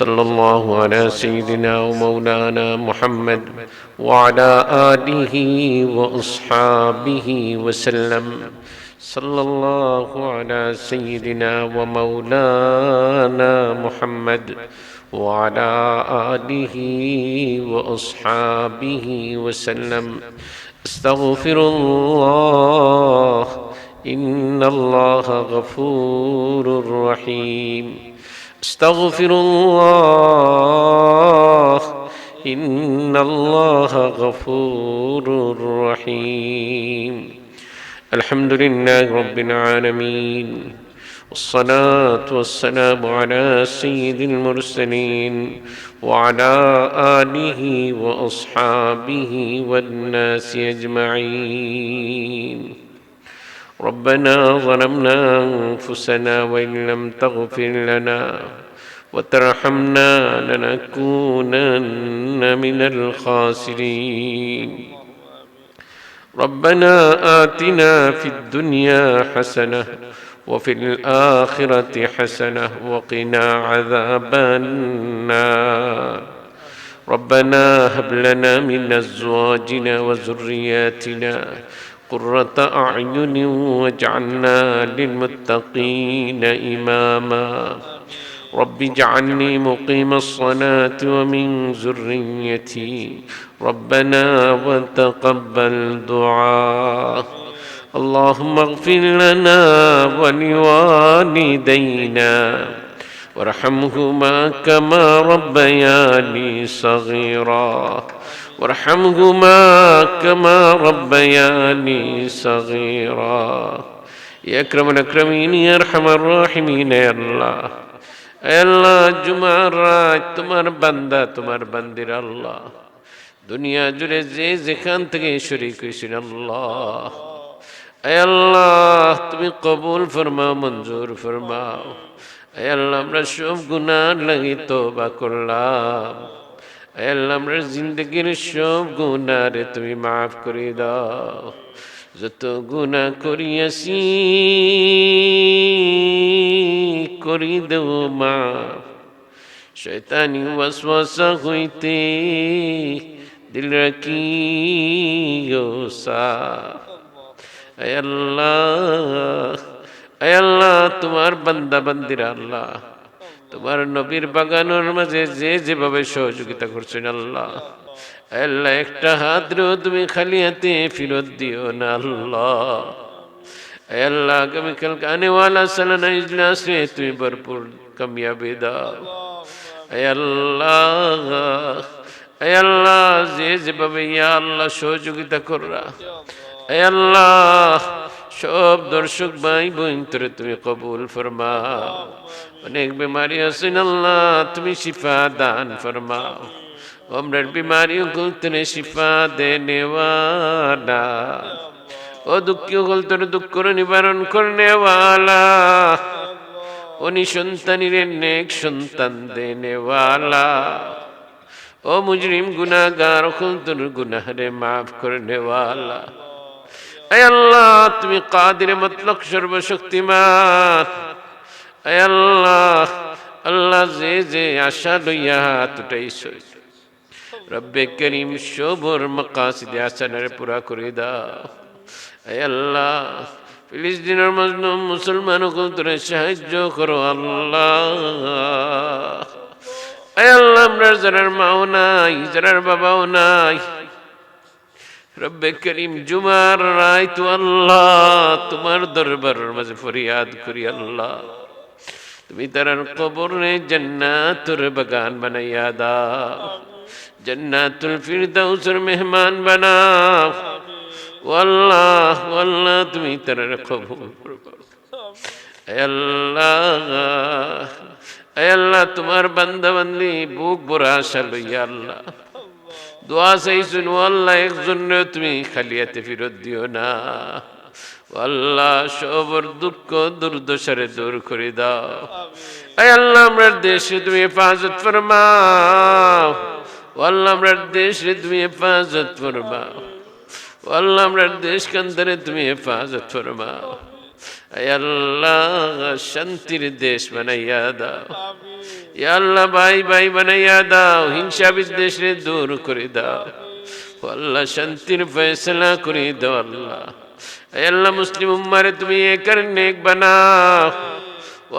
صلى الله على سيدنا ومولانا محمد وعلى آله وأصحابه وسلم. صلى الله على سيدنا ومولانا محمد وعلى آله وأصحابه وسلم. استغفر الله إن الله غفور رحيم. استغفر الله. إن الله غفور رحيم. الحمد لله رب العالمين. والصلاة والسلام على سيد المرسلين وعلى آله وأصحابه والناس أجمعين. ربنا ظلمنا أنفسنا وإن لم تغفر لنا وترحمنا لنكونن من الخاسرين. ربنا آتنا في الدنيا حسنة وفي الآخرة حسنة وقنا عذاب النار. ربنا هب لنا من أزواجنا وذرياتنا قرة أعين واجعلنا للمتقين إماما. رب اجعلني مقيم الصلاة ومن ذريتي. ربنا وتقبل دعاء. اللهم اغفر لنا ولوالدينا. وارحمهما كما ربياني صغيرا وارحمهما كما ربياني صغيرا يا أكرم الأكرمين يا أرحم الراحمين يا الله আল্লাহ জুমার রাত তোমার বান্দা তোমার বান্দির আল্লাহ দুনিয়া জুড়ে যে যেখান থেকে শরিক হয়েছেন আল্লাহ আল্লাহ, তুমি কবুল ফরমাও, মঞ্জুর ফরমাও। আল্লাহ, আমরা সব গুনার লাগি বা করলাম। আল্লাহ, আমরা জিন্দগির সব গুনারে তুমি মাফ করে দাও। যত গুণা করিয়াছি, করি দেব মা শৈতানি ওয়াসওয়াসা হইতে দিল রাখি আল্লাহ আল্লাহ, তোমার বান্দা বান্দির আল্লাহ, তোমার নবীর বাগানোর মাঝে যে যেভাবে সহযোগিতা করছেন আল্লাহ আল্লাহ, একটা হাত তুমি খালি হাতে ফিরত দিও না আল্লাহ আল্লাহ, আগামীকাল আনেওয়ালা সালানা ইজলাসে তুমি ভরপুর কামিয়াবি দাও আল্লাহ আল্লাহ, যে যেভাবে ইয়া আল্লাহ সহযোগিতা কররা আল্লাহ, সব দর্শক ভাই বোন তোরে তুমি কবুল ফরমাও। অনেক বেমারি আছেন আল্লাহ, তুমি শিফা দান ফরমাও। আমরার বিমারিও গুলতনে শিফা দেনে ওয়ালা। ও দুঃখী হল তোর দুঃখ নিবারণ করনেওয়ালা ও নিসন্তানির নেক সন্তান দেনেওয়ালা ও মুজরিম গুনাগার হল তোর গুনাহরে মাফ করনেওয়ালা আল্লাহ, তুমি কাদির মতলক সর্বশক্তিমান? আল্লাহ আল্লাহ যে যে আশা লইয়া হাত উঠাইছ। রব্বে করিম শোভর মকাসিদে আসানের পুরা করে দাও। আল্লাহ, ফিলিস্তিনের মজলুম মুসলমান তোরে সাহায্য করো আল্লাহ। আল্লাহ, আমরা যারার মাও নাই, যারার বাবাও নাই রব্বে করিম জুমার রায় তো আল্লাহ, তোমার দরবারের মাঝে ফরিয়াদ করি আল্লাহ। তুমি তার কবরে জান্নাতুর বাগান বানাইয়া দাও, জন্নাতুল ফিরদাউসের মেহমান বানাও। আল্লাহ আল্লাহ, তুমি তার কবুল আল্লাহ আল্লাহ, তোমার বান্দি বুক বড় আশা লইয়া আল্লাহ। দোয়া চাইছুন আল্লাহ একজন তুমি খালিয়াতে ফিরত দিও না। আল্লাহ সবর দুঃখ দুর্দশারে দূর করে দাও। আল্লাহ আমরা দেশে তুমি হেফাজত ফরমাও। আল্লাহ আমরা দেশে তুমি হেফাজত ফরমাও। আল্লাহ আমরা দেশ কান্তরে তুমি হেফাজত ফরমাও। আল্লাহ শান্তির দেশ বানাইয়া দাও। আল্লাহ, ভাই ভাই বানাইয়া দাও, হিংসা বিদ্বেষে দূর করে দাও। আল্লাহ, শান্তির ফয়সলা করে দাও আল্লাহ। আল্লাহ, মুসলিম উম্মারে তুমি একার নেক বানাও।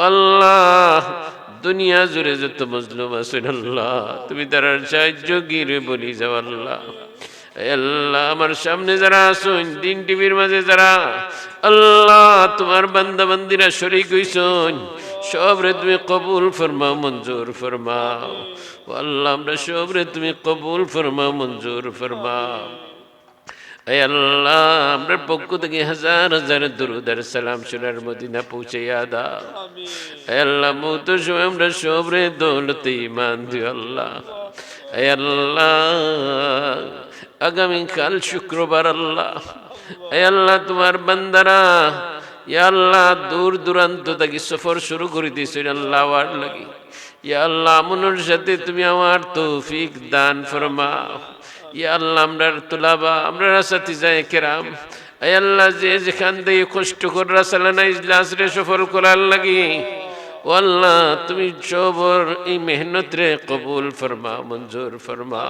আল্লাহ, দুনিয়া জুড়ে যত মজলুম আছেন আল্লাহ, তুমি তার সাহায্য গিরে বলি যাও আল্লাহ। আল্লাহ, আমার সামনে যারা আসুন দিন টিভির মাঝে যারা, আল্লাহ, তোমার বান্দা বান্দিরা শরিক হইছুন সব তুমি কবুল ফরমাও মঞ্জুর ফরমাও আল্লাহ, আমরা সব তুমি কবুল ফরমাও মঞ্জুর ফরমাও এ আল্লাহ, আমরা পক্ষ থেকে হাজার হাজার দুরুদার সালাম সোনার মদিনা পৌঁছাইয়া দাও। এ আল্লাহ, মৌত সময় আমরা সবরে দৌলতে ইমান দিও আল্লাহ। এ আল্লাহ, আগামীকাল শুক্রবার আল্লাহ। এ আল্লাহ, তোমার বান্দারা আল্লাহ, দূর দূরান্ত থেকে সফর শুরু করে দিয়েছেন আল্লাহ আর লাগি। আল্লাহ আমনের সাথে তুমি আমার তৌফিক দান ফরমাও। আল্লাহ, আমরা তুলাবা, আমরা সাথে যাই কেরাম। আল্লাহ, যে যেখান থেকে কষ্ট করে সালানা ইজলাস রে সফর করার লাগি। ও আল্লাহ, তুমি সবর, এই মেহনত রে কবুল ফরমা মঞ্জুর ফরমা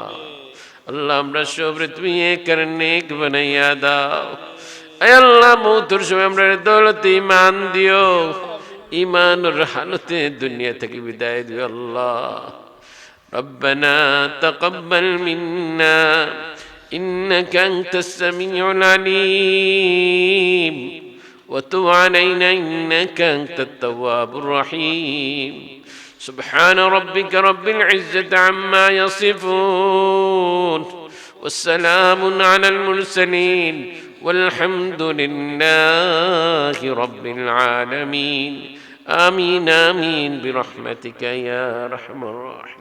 আল্লাহ, আমরা সবরে তুমি এ নেক বানাইয়া দাও। আল্লাহ মৌতুর সময় আমরা দৌলতে ইমান দিও ইমানের হালতে দুনিয়া থেকে বিদায় দিও আল্লাহ ربنا تقبل منا إنك أنت السميع العليم وتب علينا إنك أنت التواب الرحيم سبحان ربك رب العزة عما يصفون والسلام على المرسلين والحمد لله رب العالمين. آمين آمين. برحمتك يا أرحم الراحمين